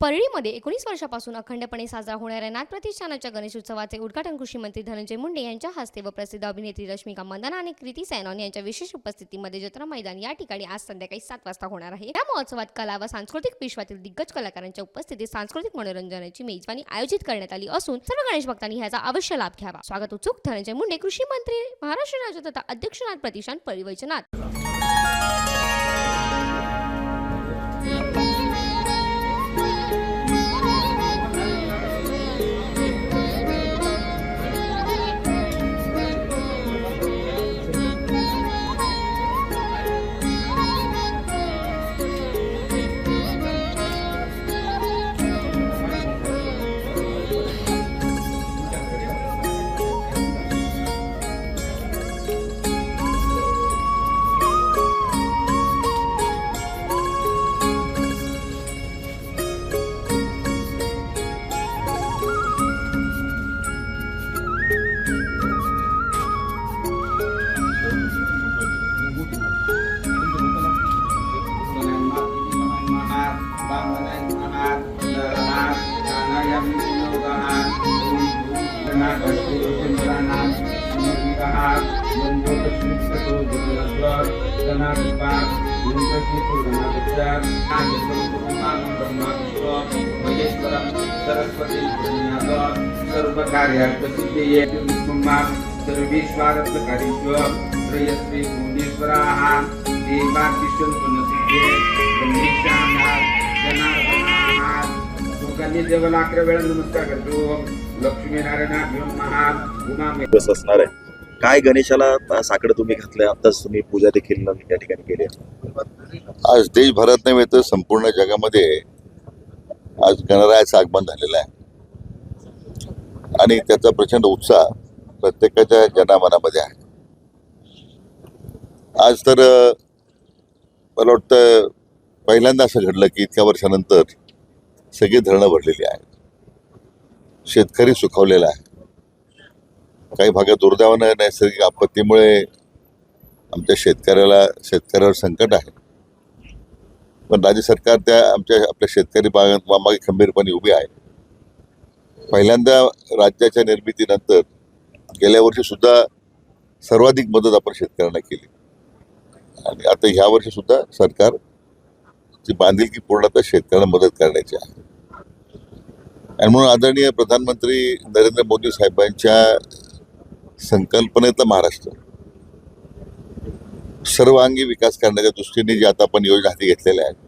परळीमध्ये एकोणीस वर्षापासून अखंडपणे साजरा होणाऱ्या नाथ प्रतिष्ठानाच्या गणेशोत्सवाचे उद्घाटन कृषी मंत्री धनंजय मुंडे यांच्या हस्ते व प्रसिद्ध अभिनेत्री रश्मिका मंदाना आणि कृती सॅनॉन यांच्या विशेष उपस्थितीमध्ये जत्रा मैदान या ठिकाणी आज संध्याकाळी सात वाजता होणार आहे. या महोत्सवात कला व सांस्कृतिक विश्वातील दिग्गज कलाकारांच्या उपस्थितीत सांस्कृतिक मनोरंजनाची मेजवानी आयोजित करण्यात आली असून सर्व गणेश भक्तांनी ह्याचा अवश्य लाभ घ्यावा. स्वागत उत्सुक धनंजय मुंडे कृषी मंत्री महाराष्ट्र राज्य तथा अध्यक्ष नाथ प्रतिष्ठान परळी वैजनाथ. सरस्वती सर्व कार्यार्थ सिद्धये सर्वेश्वरत्वकारीश्वर श्रेयश्री भुवनेश्वराः देवातिष्ठन्तु न ब्रह्मेशानाथ जनार्दनाथ लोकांनी देवाला अकरा वेळा नमस्कार करतो. लक्ष्मीनारायणाभ्यो महा उमा असणार आहे. काय गणेशाला साकडं तुम्ही घातलं आताच तुम्ही पूजा देखील त्या ठिकाणी केली आज देशभरात नव्हे तर संपूर्ण जगामध्ये आज गणरायाचं आगमन झालेलं आहे. आणि त्याचा प्रचंड उत्साह प्रत्येकाच्या जनामनामध्ये आहे. आज तर मला वाटतं पहिल्यांदा असं घडलं की इतक्या वर्षानंतर सगळी धरणं भरलेली आहेत. शेतकरी सुखावलेला आहे. काही भागात दुर्दैवानं नैसर्गिक आपत्तीमुळे आमच्या शेतकऱ्याला शेतकऱ्यावर संकट आहे. पण राज्य सरकार त्या आमच्या आपल्या शेतकरी बागा मागे खंबीरपणे उभी आहे. पहिल्यांदा राज्याच्या निर्मितीनंतर गेल्या वर्षी सुद्धा सर्वाधिक मदत आपण शेतकऱ्यांना केली. आणि आता ह्या वर्षी सुद्धा सरकार ची बांधिलकी पूर्णतः शेतकऱ्यांना मदत करण्याची आहे. आणि म्हणून आदरणीय प्रधानमंत्री नरेंद्र मोदी साहेबांच्या संकल्पनेतलं महाराष्ट्र. सर्वांगी विकास करण्याच्या दृष्टीने जे आता आपण योजना हाती घेतलेल्या आहेत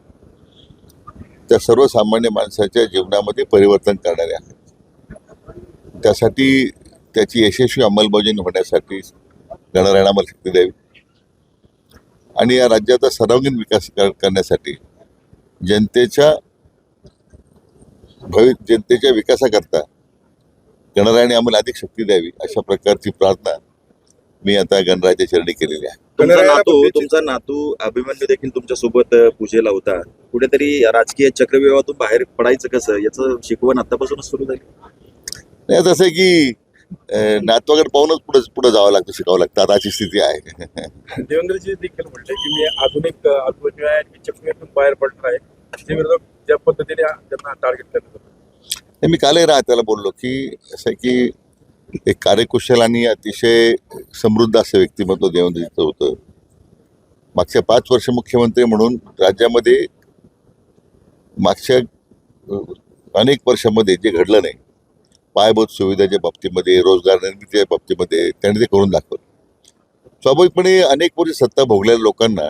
त्या सर्वसामान्य माणसाच्या जीवनामध्ये परिवर्तन करणाऱ्या आहेत. त्यासाठी त्याची यशस्वी अंमलबजावणी होण्यासाठी गणरायाला शक्ती द्यावी. आणि या राज्याचा सर्वांगीण विकास कर- करण्यासाठी जनतेच्या भवि जनतेच्या विकासाकरता गणरायाने आम्हाला अधिक शक्ती द्यावी अशा प्रकारची प्रार्थना मी आता गणरायाच्या चरणी केलेली आहे. तुमचा नातू तुमचा नातू अभिमन्यू देखील तुमच्यासोबत पूजेला होता. कुठेतरी राजकीय चक्रव्यूहातून बाहेर पडायचं कसं? याचं शिकवण आतापासूनच सुरू झाली. नाही आहे की अं, नातवाकडे पाहूनच पुढे पुढे जावं लागतं शिकावं लागतं. आता अशी स्थिती आहे. देवेंद्रजी देखील म्हटले की मी आधुनिक आत्महत्या आहे. आणि मी चकमकीतून बाहेर पडणार आहे. ते विरोधक ज्या पद्धतीने त्यांना टार्गेट करत होते हे मी कालही राहत्याला बोललो की असं आहे की एक कार्यकुशल आणि अतिशय समृद्ध असं व्यक्तिमत्व देवेंद्रजीचं होतं. मागच्या पाच वर्ष मुख्यमंत्री म्हणून राज्यामध्ये मागच्या अनेक वर्षामध्ये जे घडलं नाही पायाभूत सुविधाच्या बाबतीमध्ये रोजगार निर्मितीच्या बाबतीमध्ये त्यांनी ते करून दाखवलं. स्वाभाविकपणे अनेक वर्ष सत्ता भोगलेल्या लोकांना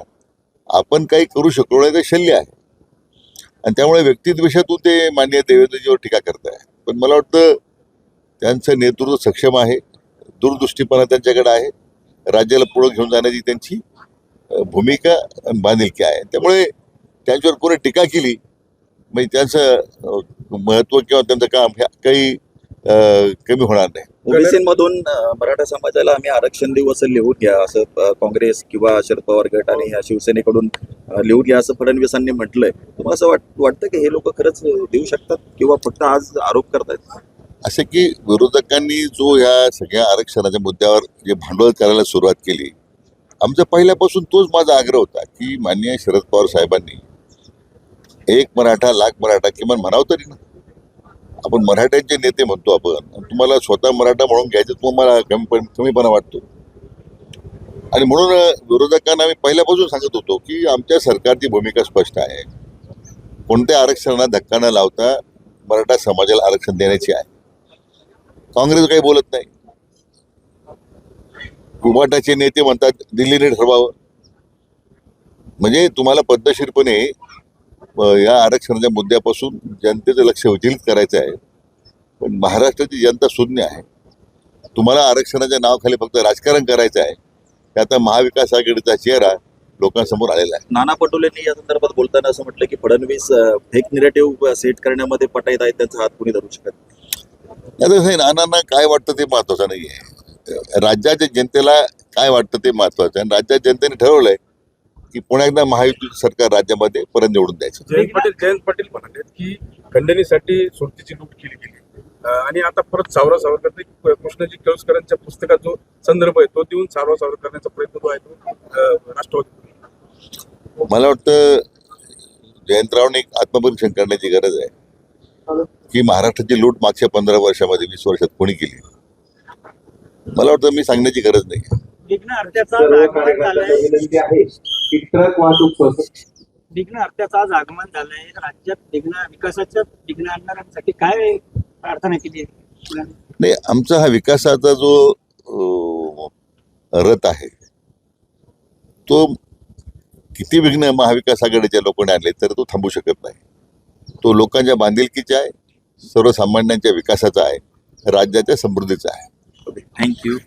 आपण काही करू शकलो नाही ते शल्य आहे. आणि त्यामुळे व्यक्तिद्वेषातून ते मान्य देवेंद्रजीवर टीका करताय पण मला वाटतं त्यांचं नेतृत्व सक्षम आहे दूरदृष्टीपणा त्यांच्याकडे आहे राज्याला पुढं घेऊन जाण्याची त्यांची भूमिका आणि बांधिलकी आहे. त्यामुळे त्यांच्यावर कोणी टीका केली म्हणजे त्यांचं महत्त्व किंवा त्यांचं काम ह्या काही कमी होणार नाही. ओबीसीमधून मराठा समाजाला आम्ही आरक्षण देऊ असं लिहून घ्या असं काँग्रेस किंवा शरद पवार गट आणि या शिवसेनेकडून लिहून घ्या असं फडणवीसांनी म्हटलंय. तुम्हाला असं वाट वाटतं की हे लोक खरंच देऊ शकतात किंवा फक्त आज आरोप करतायत? असे की विरोधकांनी जो ह्या सगळ्या आरक्षणाच्या मुद्द्यावर जे भांडवल करायला सुरुवात केली आमचा पहिल्यापासून तोच माझा आग्रह होता की माननीय शरद पवार साहेबांनी एक मराठा लाख मराठा किमान म्हणावं तरी ना. आपण मराठ्यांचे नेते म्हणतो आपण. तुम्हाला स्वतः मराठा म्हणून घ्यायचं तुम्हाला कमी कमीपणा वाटतो. आणि म्हणून विरोधकांना आम्ही पहिल्यापासून सांगत होतो की आमच्या सरकारची भूमिका स्पष्ट आहे. कोणत्या आरक्षणाला धक्का न लावता मराठा समाजाला आरक्षण देण्याची आहे. काँग्रेस काही बोलत नाही. कुमाटाचे नेते म्हणतात दिल्लीने ठरवावं. म्हणजे तुम्हाला पद्धतशीरपणे या आरक्षणाच्या मुद्द्यापासून जनतेचं लक्ष विचलित करायचं आहे. पण महाराष्ट्राची जनता शून्य आहे. तुम्हाला आरक्षणाच्या नावाखाली फक्त राजकारण करायचं आहे. ते आता महाविकास आघाडीचा चेहरा लोकांसमोर आलेला आहे. नाना पटोलेंनी या संदर्भात बोलताना असं म्हटलं की फडणवीस फेक निरेटिव्ह सेट करण्यामध्ये पटाईत आहेत त्यांचा हात कुणी धरू शकत नाही. नानांना काय वाटतं ते महत्वाचं नाही आहे राज्याच्या जनतेला काय वाटतं ते महत्वाचं आहे? आणि राज्याच्या जनतेने ठरवलंय की पुन्हा एकदा महायुती सरकार राज्यामध्ये परत निवडून द्यायचं. जयंत पाटील जयंत पाटील म्हणाले की खंडणीसाठी सोडतीची लूट केली गेली. आणि आता परत सावरा सावरकर ते कृष्णाजी केळुसकरांच्या पुस्तकात जो संदर्भ आहे तो देऊन सावरा सावरकर करण्याचा प्रयत्न जो आहे तो राष्ट्रवादी मला वाटतं जयंतरावने एक आत्मपरीक्षण करण्याची गरज आहे. की महाराष्ट्राची लूट मागच्या पंधरा वर्षामध्ये वीस वर्षात कोणी केली? मला वाटतं मी सांगण्याची गरज नाही. ट्रक वाहतूक सहसा विघ्न हत्याचा आज आगमन झालंय. राज्यात विघ्न विकासाच्या विघ्न आणणाऱ्यांसाठी काय प्रार्थना केली आहे? नाही आमचा हा विकासाचा जो अं, रथ आहे तो किती विघ्न महाविकास आघाडीच्या लोकांनी आणले तर तो थांबू शकत नाही. तो लोकांच्या बांधिलकीचा आहे सर्वसामान्यांच्या विकासाचा आहे राज्याच्या समृद्धीचा आहे. थँक्यू